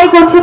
সবাই করছে